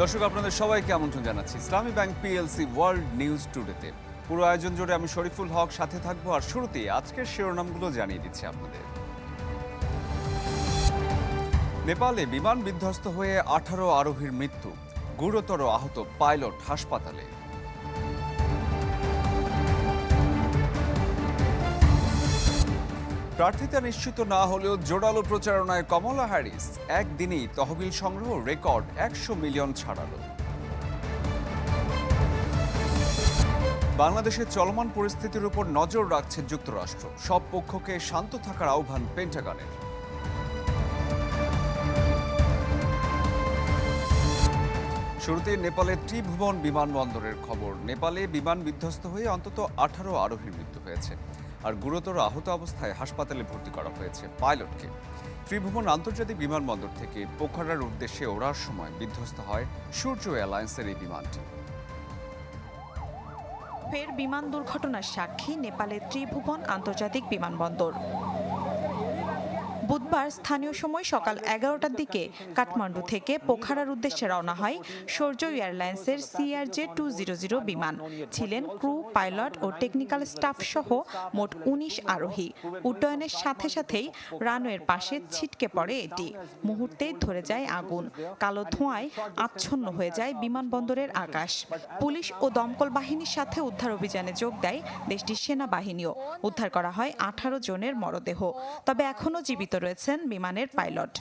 দর্শক, আপনাদের সবাইকে আমন্ত্রণ জানাচ্ছি। Islami bank PLC world news টুডেতে পুরো আয়োজন জুড়ে আমি শরীফুল হক, সাথে থাকব আর শুরুতেই আজকের শিরোনামগুলো জানিয়ে দিচ্ছি আপনাদের। নেপালে বিমান বিধ্বস্ত হয়ে আঠারো আরোহীর মৃত্যু। গুরুতর আহত পাইলট হাসপাতালে। প্রার্থিতা নিশ্চিত না হলেও জোরালো প্রচারণায় কমলা হ্যারিস একদিনেই তহবিল সংগ্রহ রেকর্ড একশো মিলিয়ন ছাড়ালো। বাংলাদেশের চলমান পরিস্থিতির উপর নজর রাখছে যুক্তরাষ্ট্র। সব পক্ষকে শান্ত থাকার আহ্বান পেন্টাগনের। শুরুতে নেপালের ত্রিভুবন বিমানবন্দরের খবর। নেপালে বিমান বিধ্বস্ত হয়ে অন্তত আঠারো আরোহীর মৃত্যু হয়েছে। আর গুরুতর আহত অবস্থায় হাসপাতালে ভর্তি করা হয়েছে পাইলটকে। ত্রিভুবন আন্তর্জাতিক বিমানবন্দর থেকে পোখরার উদ্দেশ্যে ওড়ার সময় বিধ্বস্ত হয় সূর্য এয়ারলাইন্সের এই বিমানটি। ফের বিমান দুর্ঘটনার সাক্ষী নেপালের ত্রিভুবন আন্তর্জাতিক বিমানবন্দর। বুধবার স্থানীয় সময় সকাল এগারোটার দিকে কাঠমান্ডু থেকে পোখারার উদ্দেশ্যে রওনা হয় সৌর্য এয়ারলাইন্সের সিআরজে টু জিরো জিরো বিমান। ছিলেন ক্রু, পাইলট ও টেকনিক্যাল স্টাফ সহ মোট উনিশ আরোহী। উড্ডয়নের সাথে সাথেই রানওয়ের পাশে ছিটকে পড়ে এটি। মুহূর্তেই ধরে যায় আগুন। কালো ধোঁয়ায় আচ্ছন্ন হয়ে যায় বিমানবন্দরের আকাশ। পুলিশ ও দমকল বাহিনীর সাথে উদ্ধার অভিযানে যোগ দেয় দেশটির সেনাবাহিনীও। উদ্ধার করা হয় আঠারো জনের মরদেহ। তবে এখনও জীবিত রয়েছেন বিমানের পাইলট।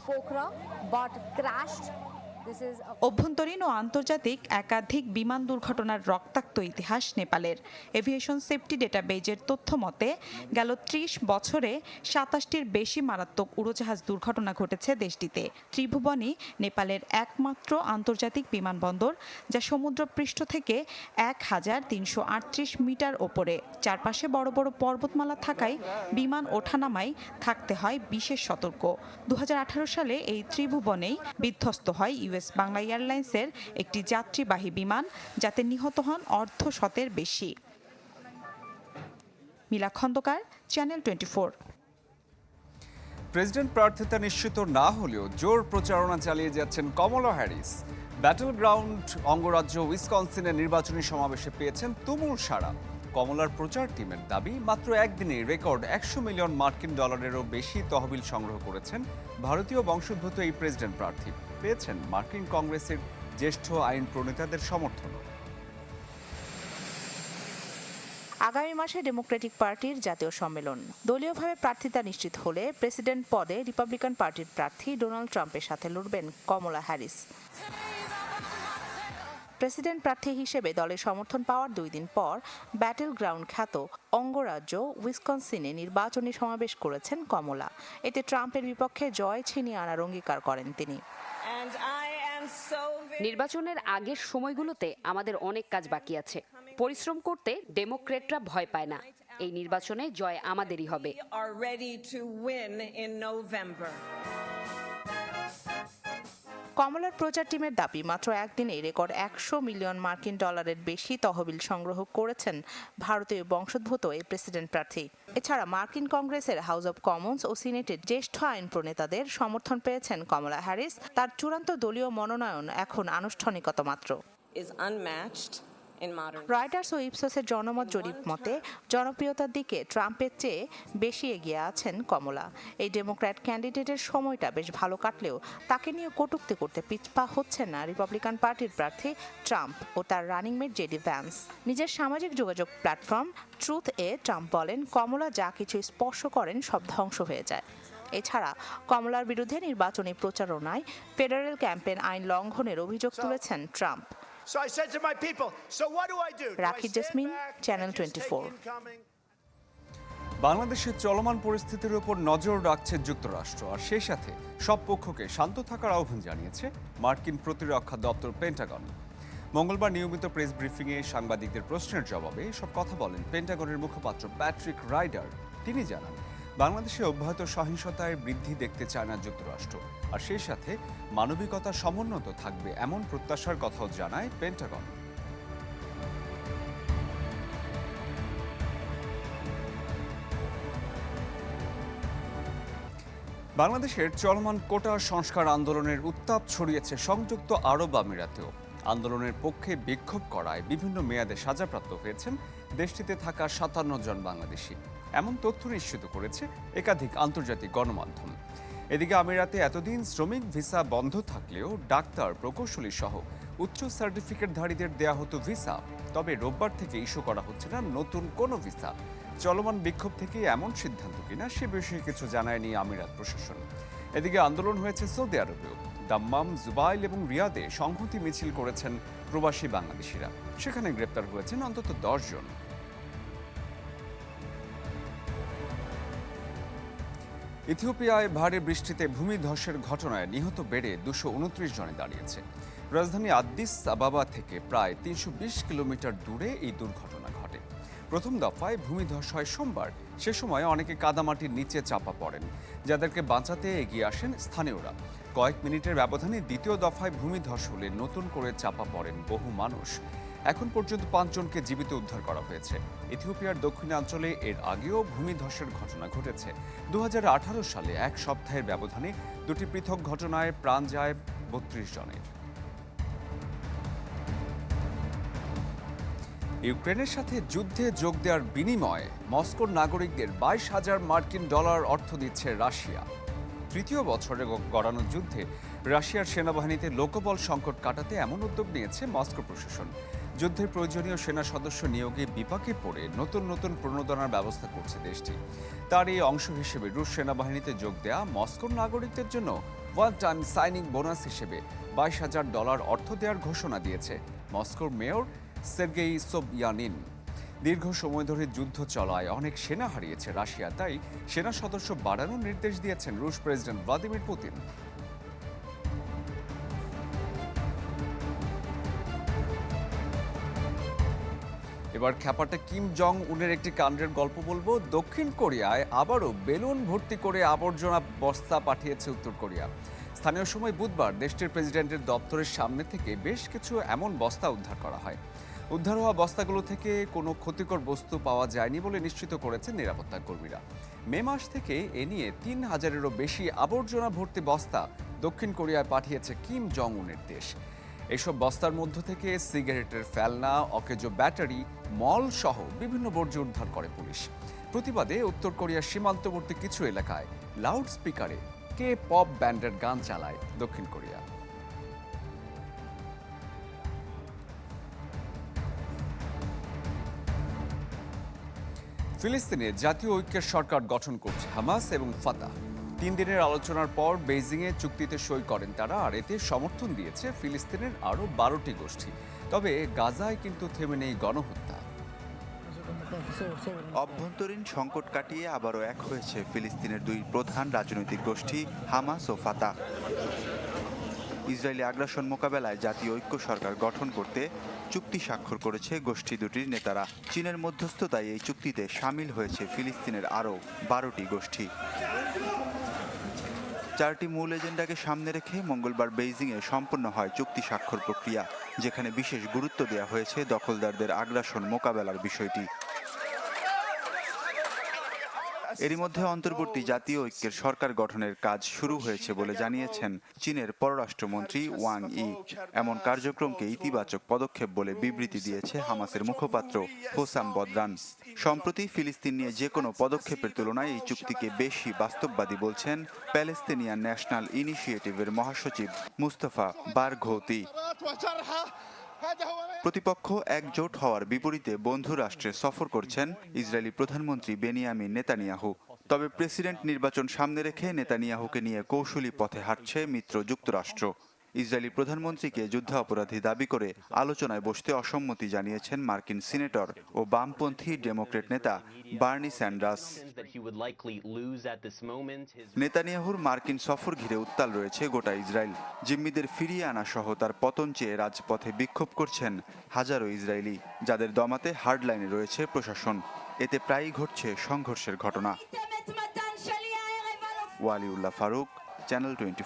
অভ্যন্তরীণ ও আন্তর্জাতিক একাধিক বিমান দুর্ঘটনার রক্তাক্ত ইতিহাস নেপালের। এভিয়েশন সেফটি ডেটাবেজের তথ্য মতে, গেল ত্রিশ বছরে সাতাশটির বেশি মারাত্মক উড়োজাহাজ দুর্ঘটনা ঘটেছে দেশটিতে। ত্রিভুবনই নেপালের একমাত্র আন্তর্জাতিক বিমানবন্দর, যা সমুদ্রপৃষ্ঠ থেকে এক হাজার তিনশো আটত্রিশ মিটার ওপরে। চারপাশে বড় বড় পর্বতমালা থাকায় বিমান ওঠানামায় থাকতে হয় বিশেষ সতর্ক। দু হাজার আঠারো সালে এই ত্রিভুবনেই বিধ্বস্ত হয় ইউএস বাংলা এয়ারলাইন্সের একটি যাত্রীবাহী বিমান যাতে নিহত হন অর্ধ শতের বেশি। Mila Khandakar channel twenty president প্রার্থিতা নিশ্চিত না হলেও জোর প্রচারণা চালিয়ে যাচ্ছেন কমলা হ্যারিস। ব্যাটল গ্রাউন্ড অঙ্গরাজ্য উইসকনসিনের নির্বাচনী সমাবেশে পেয়েছেন তুমুল সাড়া। কমলার প্রচার টিমের দাবি, মাত্র একদিনে রেকর্ড একশো মিলিয়ন মার্কিন ডলারেরও বেশি তহবিল সংগ্রহ করেছেন ভারতীয় বংশোদ্ভূত এই প্রেসিডেন্ট প্রার্থী। পেয়েছেন মার্কিন কংগ্রেসের জ্যেষ্ঠ আইন প্রণেতাদের সমর্থনও আগামী মাসে ডেমোক্রেটিক পার্টির জাতীয় সম্মেলন। দলীয়ভাবে প্রার্থিতা নিশ্চিত হলে প্রেসিডেন্ট পদে রিপাবলিকান পার্টির প্রার্থী ডোনাল্ড ট্রাম্পের সাথে লড়বেন কমলা হ্যারিস। প্রেসিডেন্ট প্রার্থী হিসেবে দলের সমর্থন পাওয়ার দুই দিন পর ব্যাটেল গ্রাউন্ড খ্যাত অঙ্গরাজ্য উইসকনসিনে নির্বাচনী সমাবেশ করেছেন কমলা। এতে ট্রাম্পের বিপক্ষে জয় ছিনিয়ে আনার অঙ্গীকার করেন তিনি। নির্বাচনের আগের সময়গুলোতে আমাদের অনেক কাজ বাকি আছে। পরিশ্রম করতে ডেমোক্রেটরা ভয় পায় না। এই নির্বাচনে জয় আমাদেরই হবে। কমলার প্রচার টিমের দাবি, মাত্র একদিনে রেকর্ড একশো মিলিয়ন মার্কিন ডলারের বেশি তহবিল সংগ্রহ করেছেন ভারতীয় বংশোদ্ভূত এই প্রেসিডেন্ট প্রার্থী। এছাড়া মার্কিন কংগ্রেসের হাউস অব কমন্স ও সিনেটের জ্যেষ্ঠ আইন প্রণেতাদের সমর্থন পেয়েছেন কমলা হ্যারিস। তার চূড়ান্ত দলীয় মনোনয়ন এখন আনুষ্ঠানিকতা মাত্র। রয়টার্স ও ইপসোসের জনমত জরিপ মতে জনপ্রিয়তার দিকে ট্রাম্পের চেয়ে বেশি এগিয়ে আছেন কমলা। এই ডেমোক্র্যাট ক্যান্ডিডেটের সময়টা বেশ ভালো কাটলেও তাকে নিয়ে কটূক্তি করতে পিছপা হচ্ছেন না রিপাবলিকান পার্টির প্রার্থী ট্রাম্প ও তার রানিং মেট জেডি ভ্যান্স নিজের সামাজিক যোগাযোগ প্ল্যাটফর্ম ট্রুথ এ ট্রাম্প বলেন কমলা যা কিছু স্পর্শ করেন সব ধ্বংস হয়ে যায়। এছাড়া কমলার বিরুদ্ধে নির্বাচনী প্রচারণায় ফেডারেল ক্যাম্পেন আইন লঙ্ঘনের অভিযোগ তুলেছেন Trump. So I said to my people, so what do I do? do Rakhi Jasmine, take 24 বাংলাদেশের চলমান পরিস্থিতির উপর নজর রাখছে যুক্তরাষ্ট্র আর সেই সাথে সব পক্ষকে শান্ত থাকার আহ্বান জানিয়েছে মার্কিন প্রতিরক্ষা দপ্তর পেন্টাগন। মঙ্গলবার নিয়মিত প্রেস ব্রিফিংয়ে সাংবাদিকদের প্রশ্নের জবাবে সব কথা বলেন পেন্টাগনের মুখপাত্র প্যাট্রিক রাইডার। তিনি জানান বাংলাদেশে অব্যাহত সহিংসতায় বৃদ্ধি দেখতে চায় না যুক্তরাষ্ট্র। আর সেই সাথে মানবিকতা সমুন্নত থাকবে এমন প্রত্যাশার কথাও জানায় পেন্টাগন বাংলাদেশের চলমান কোটা সংস্কার আন্দোলনের উত্তাপ ছড়িয়েছে সংযুক্ত আরব আমিরাতেও। আন্দোলনের পক্ষে বিক্ষোভ করায় বিভিন্ন মেয়াদে সাজাপ্রাপ্ত হয়েছেন দেশটিতে থাকা সাতান্ন জন বাংলাদেশি। এমন তথ্য নিশ্চিত করেছে একাধিক আন্তর্জাতিক গণমাধ্যম। এদিকে আমিরাতে এতদিন শ্রমিক ভিসা বন্ধ থাকলেও ডাক্তার, প্রকৌশলী সহ উচ্চ সার্টিফিকেটধারীদের দেয়া হতো ভিসা। তবে রোববার থেকে ইস্যু করা হচ্ছে না নতুন কোনো ভিসা। চলমান বিক্ষোভ থেকে এমন সিদ্ধান্ত কিনা সে বিষয়ে কিছু জানায়নি আমিরাত প্রশাসন। এদিকে আন্দোলন হয়েছে সৌদি আরবেও। দাম্মাম, জুবাইল এবং রিয়াদে সংহতি মিছিল করেছেন প্রবাসী বাংলাদেশিরা। সেখানে গ্রেপ্তার হয়েছেন অন্তত দশ জন। ইথিওপিয়ায় ভারী বৃষ্টিতে ভূমিধসের ঘটনায় নিহত বেড়ে দুশো উনত্রিশ জনে দাঁড়িয়েছে। রাজধানী আদ্দিস আবাবা থেকে প্রায় তিনশো বিশ কিলোমিটার দূরে এই দুর্ঘটনা ঘটে। প্রথম দফায় ভূমিধস হয় সোমবার। সে সময় অনেকে কাদামাটির নিচে চাপা পড়েন। যাদেরকে বাঁচাতে এগিয়ে আসেন স্থানীয়রা। কয়েক মিনিটের ব্যবধানে দ্বিতীয় দফায় ভূমিধস হলে নতুন করে চাপা পড়েন বহু মানুষ। এখন পর্যন্ত পাঁচজনকে জীবিত উদ্ধার করা হয়েছে। ইথিওপিয়ার দক্ষিণাঞ্চলে এর আগেও ভূমিধসের ঘটনা ঘটেছে। দু সালে এক সপ্তাহের ব্যবধানে দুটি পৃথক ঘটনায় প্রাণ যায় বত্রিশ জনের। ইউক্রেনের সাথে যুদ্ধে যোগ দেওয়ার বিনিময়ে মস্কোর নাগরিকদের বাইশ হাজার মার্কিন ডলার অর্থ দিচ্ছে রাশিয়া। তৃতীয় বছরে গড়ানো যুদ্ধে রাশিয়ার সেনাবাহিনীতে লোকবল সংকট কাটাতে এমন উদ্যোগ নিয়েছে মস্কো প্রশাসন। যুদ্ধের প্রয়োজনীয় সেনা সদস্য নিয়োগে বিপাকে পড়ে নতুন নতুন প্রণোদনার ব্যবস্থা করছে দেশটি। তার এই অংশ হিসেবে রুশ সেনাবাহিনীতে যোগ দেয়া মস্কোর নাগরিকদের জন্য ওয়ান টাইম সাইনিং বোনাস হিসেবে বাইশ হাজার ডলার অর্থ দেওয়ার ঘোষণা দিয়েছে মস্কোর মেয়র সের্গেই সোবয়ানিন। দীর্ঘ সময় ধরে যুদ্ধ চলায় অনেক সেনা হারিয়েছে রাশিয়া, তাই সেনা সদস্য বাড়ানোর নির্দেশ দিয়েছেন রুশ প্রেসিডেন্ট ভ্লাদিমির পুতিন। এবার খ্যাপাটা কিম জং উনের একটি কাণ্ডের গল্প বলব। দক্ষিণ কোরিয়ায় আবারও বেলুন ভর্তি করে আবর্জনা বস্তা পাঠিয়েছে উত্তর কোরিয়া। স্থানীয় সময় বুধবার দেশটির প্রেসিডেন্টের দপ্তরের সামনে থেকে বেশ কিছু এমন বস্তা উদ্ধার করা হয়। উদ্ধার হওয়া বস্তাগুলো থেকে কোনো ক্ষতিকর বস্তু পাওয়া যায়নি বলে নিশ্চিত করেছেন নিরাপত্তা কর্মীরা। মে মাস থেকে এ নিয়ে তিন হাজারেরও বেশি আবর্জনা ভর্তি বস্তা দক্ষিণ কোরিয়ায় পাঠিয়েছে কিম জং উনের দেশ। এসব বস্তার মধ্য থেকে সিগারেটের ফেলনা, অকেজো ব্যাটারি, মল সহ বিভিন্ন বর্জ্য উদ্ধার করে পুলিশ। প্রতিবাদে উত্তর কোরিয়ার সীমান্তবর্তী কিছু এলাকায় লাউড স্পিকারে কে পপ ব্যান্ডের গান চালায় দক্ষিণ কোরিয়া। ফিলিস্তিনে জাতীয় ঐক্যের সরকার গঠন করছে হামাস এবং ফাতাহ। তিন দিনের আলোচনার পর বেইজিংয়ে চুক্তিতে সই করেন তারা, আর এতে সমর্থন দিয়েছে ফিলিস্তিনের আরও বারোটি গোষ্ঠী। তবে গাজায় কিন্তু থেমে নেই গণহত্যা। অভ্যন্তরীণ সংকট কাটিয়ে আবারও এক হয়েছে ফিলিস্তিনের দুই প্রধান রাজনৈতিক গোষ্ঠী, হামাস ও ফাতা ইসরায়েলি আগ্রাসন মোকাবেলায় জাতীয় ঐক্য সরকার গঠন করতে চুক্তি স্বাক্ষর করেছে গোষ্ঠী দুটির নেতারা। চীনের মধ্যস্থতায় এই চুক্তিতে সামিল হয়েছে ফিলিস্তিনের আরও বারোটি গোষ্ঠী। চারটি মূল এজেন্ডাকে সামনে রেখে মঙ্গলবার বেইজিংয়ে সম্পন্ন হয় চুক্তি স্বাক্ষর প্রক্রিয়া, যেখানে বিশেষ গুরুত্ব দেওয়া হয়েছে দখলদারদের আগ্রাসন মোকাবেলার বিষয়টি। এরই মধ্যে অন্তর্বর্তী জাতীয় ঐক্যের সরকার গঠনের কাজ শুরু হয়েছে বলে জানিয়েছেন চীনের পররাষ্ট্রমন্ত্রী ওয়াং ই। এমন কার্যক্রমকে ইতিবাচক পদক্ষেপ বলে বিবৃতি দিয়েছে হামাসের মুখপাত্র হোসাম বদরান। সম্প্রতি ফিলিস্তিন নিয়ে যে কোনো পদক্ষেপের তুলনায় এই চুক্তিকে বেশি বাস্তববাদী বলছেন প্যালেস্তিনিয়ান ন্যাশনাল ইনিশিয়েটিভের মহাসচিব মুস্তফা বারঘৌতি। প্রতিপক্ষ একজোট হওয়ার বিপরীতে বন্ধু রাষ্ট্রে সফর করছেন ইসরায়েলি প্রধানমন্ত্রী বেনিয়ামিন নেতানিয়াহু। তবে প্রেসিডেন্ট নির্বাচন সামনে রেখে নেতানিয়াহুকে নিয়ে কৌশলী পথে হাঁটছে মিত্র যুক্তরাষ্ট্র। ইসরায়েলি প্রধানমন্ত্রীকে যুদ্ধাপরাধী দাবি করে আলোচনায় বসতে অসম্মতি জানিয়েছেন মার্কিন সিনেটর ও বামপন্থী ডেমোক্রেট নেতা বার্নি স্যান্ডার্স। নেতানিয়াহুর মার্কিন সফর ঘিরে উত্তাল রয়েছে গোটা ইসরায়েল। জিম্মিদের ফিরিয়ে আনা সহ তার পতন চেয়ে রাজপথে বিক্ষোভ করছেন হাজারো ইসরায়েলি, যাদের দমাতে হার্ডলাইনে রয়েছে প্রশাসন। এতে প্রায়ই ঘটছে সংঘর্ষের ঘটনা। ওয়ালিউল্লাহ ফারুক চ্যানেল টোয়েন্টি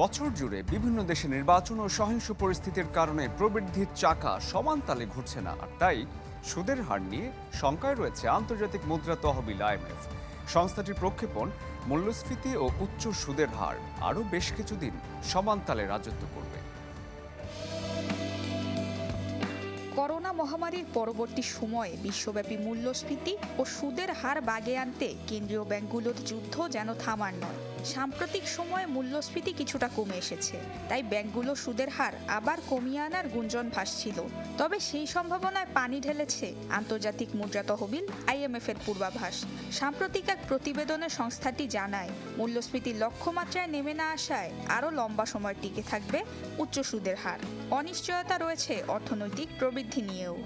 বছর জুড়ে বিভিন্ন দেশে নির্বাচন ও সহিংস পরিস্থিতির কারণে প্রবৃদ্ধির চাকা সমান তালে ঘুরছে না, আর তাই সুদের হার নিয়ে শঙ্কায় রয়েছে আন্তর্জাতিক মুদ্রা তহবিল আইএমএফ সংস্থাটির প্রক্ষেপণ, মূল্যস্ফীতি ও উচ্চ সুদের হার আরও বেশ কিছুদিন সমান তালে রাজত্ব করবে। করোনা মহামারীর পরবর্তী সময়ে বিশ্বব্যাপী মূল্যস্ফীতি ও সুদের হার বাগে আনতে কেন্দ্রীয় ব্যাংকগুলোর যুদ্ধ যেন থামার নয়। সাম্প্রতিক সময়ে মূল্যস্ফীতি কিছুটা কমে এসেছে, তাই ব্যাংকগুলো সুদের হার আবার কমিয়ে আনার গুঞ্জন ভাসছিল। তবে সেই সম্ভাবনায় পানি ঢেলেছে আন্তর্জাতিক মুদ্রা তহবিল আইএমএফ এর পূর্বাভাস। সাম্প্রতিক এক প্রতিবেদনে সংস্থাটি জানায় মূল্যস্ফীতি লক্ষ্যমাত্রায় নেমে না আসায় আরও লম্বা সময় টিকে থাকবে উচ্চ সুদের হার। অনিশ্চয়তা রয়েছে অর্থনৈতিক প্রবৃদ্ধি নিয়েও।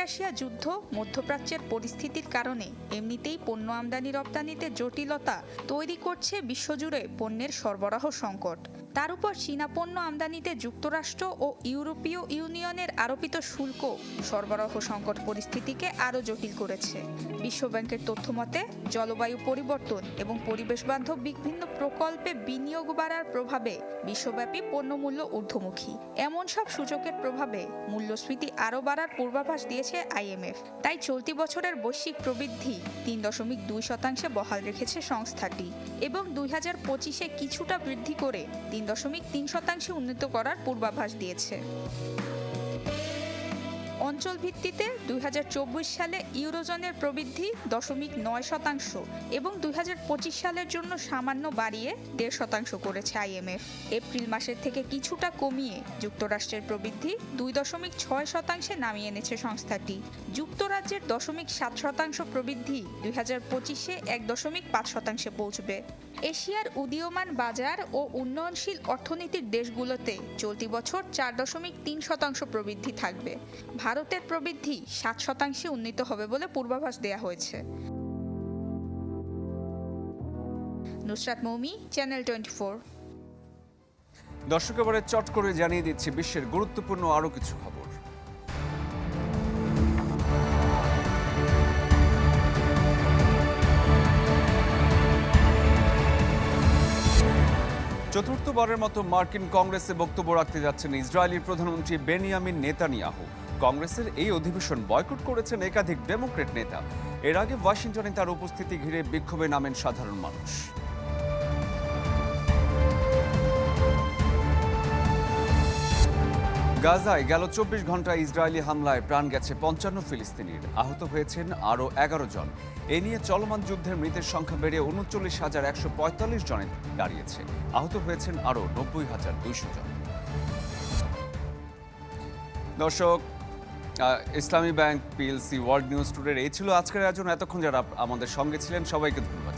রাশিয়া যুদ্ধ মধ্যপ্রাচ্যের পরিস্থিতির কারণে এমনিতেই পণ্য আমদানি রপ্তানিতে জটিলতা তৈরি করছে বিশ্বজুড়ে পণ্যের সরবরাহ সংকট। তার উপর চীনা পণ্য আমদানিতে যুক্তরাষ্ট্র ও ইউরোপীয় ইউনিয়নের আরোপিত শুল্ক সরবরাহ সংকট পরিস্থিতিকে আরও জটিল করেছে। বিশ্বব্যাংকের তথ্যমতে জলবায়ু পরিবর্তন এবং পরিবেশ বান্ধব বিভিন্ন প্রকল্পে বিনিয়োগ বাড়ার প্রভাবে বিশ্বব্যাপী পণ্যমূল্য ঊর্ধ্বমুখী। এমন সব সূচকের প্রভাবে মূল্যস্ফীতি আরও বাড়ার পূর্বাভাস দিয়েছে আইএমএফ। তাই চলতি বছরের বৈশ্বিক প্রবৃদ্ধি তিন দশমিক দুই শতাংশে বহাল রেখেছে সংস্থাটি এবং দুই হাজার পঁচিশে কিছুটা বৃদ্ধি করে তিন দশমিক তিন শতাংশে উন্নীত করার পূর্বাভাস দিয়েছে। অঞ্চল ভিত্তিতে দুই হাজার চব্বিশ সালে ইউরোজনের প্রবৃদ্ধি দশমিক নয় শতাংশ এবং দুই হাজার পঁচিশ সালের জন্য সামান্য বাড়িয়ে দেড় শতাংশ করেছে আইএমএফ এপ্রিল মাসের থেকে কিছুটা কমিয়ে যুক্তরাষ্ট্রের প্রবৃদ্ধি দুই দশমিক ছয় শতাংশে নামিয়ে এনেছে সংস্থাটি। যুক্তরাজ্যের দশমিক সাত শতাংশ প্রবৃদ্ধি দুই হাজার পঁচিশে এক দশমিক পাঁচ শতাংশে পৌঁছবে। এশিয়ার উদীয়মান বাজার ও উন্নয়নশীল অর্থনীতির দেশগুলোতে চলতি বছর চার দশমিক তিন শতাংশ প্রবৃদ্ধি থাকবে। ভারতের প্রবৃদ্ধি সাত শতাংশে উন্নীত হবে বলে পূর্বাভাস দেয়া হয়েছে। Nusrat Moumi channel twenty four দর্শক, এবারে চট করে জানিয়ে দিচ্ছি, বিশ্বের গুরুত্বপূর্ণ আরও কিছু খবর। চতুর্থবারের মতো মার্কিন কংগ্রেসে বক্তব্য রাখতে যাচ্ছেন ইসরায়েলি প্রধানমন্ত্রী বেনিয়ামিন নেতানিয়াহু। কংগ্রেসের এই অধিবেশন বয়কট করেছেন একাধিক ডেমোক্রেট নেতা। এর আগে ওয়াশিংটনে তার উপস্থিতি ঘিরে বিক্ষোভে নামেন সাধারণ মানুষ। গাজায় গেল চব্বিশ ঘণ্টা ইসরায়েলি হামলায় প্রাণ গেছে পঞ্চান্ন ফিলিস্তিনির। আহত হয়েছেন আরও এগারো জন। এ নিয়ে চলমান যুদ্ধের মৃতের সংখ্যা বেড়ে উনচল্লিশ হাজার একশো পঁয়তাল্লিশ জনে দাঁড়িয়েছে। আহত হয়েছেন আরও নব্বই হাজার দুইশো জন। দর্শক Islami bank PLC world news টুডের এই ছিল আজকের আয়োজন। এতক্ষণ যারা আমাদের সঙ্গে ছিলেন, সবাইকে ধন্যবাদ।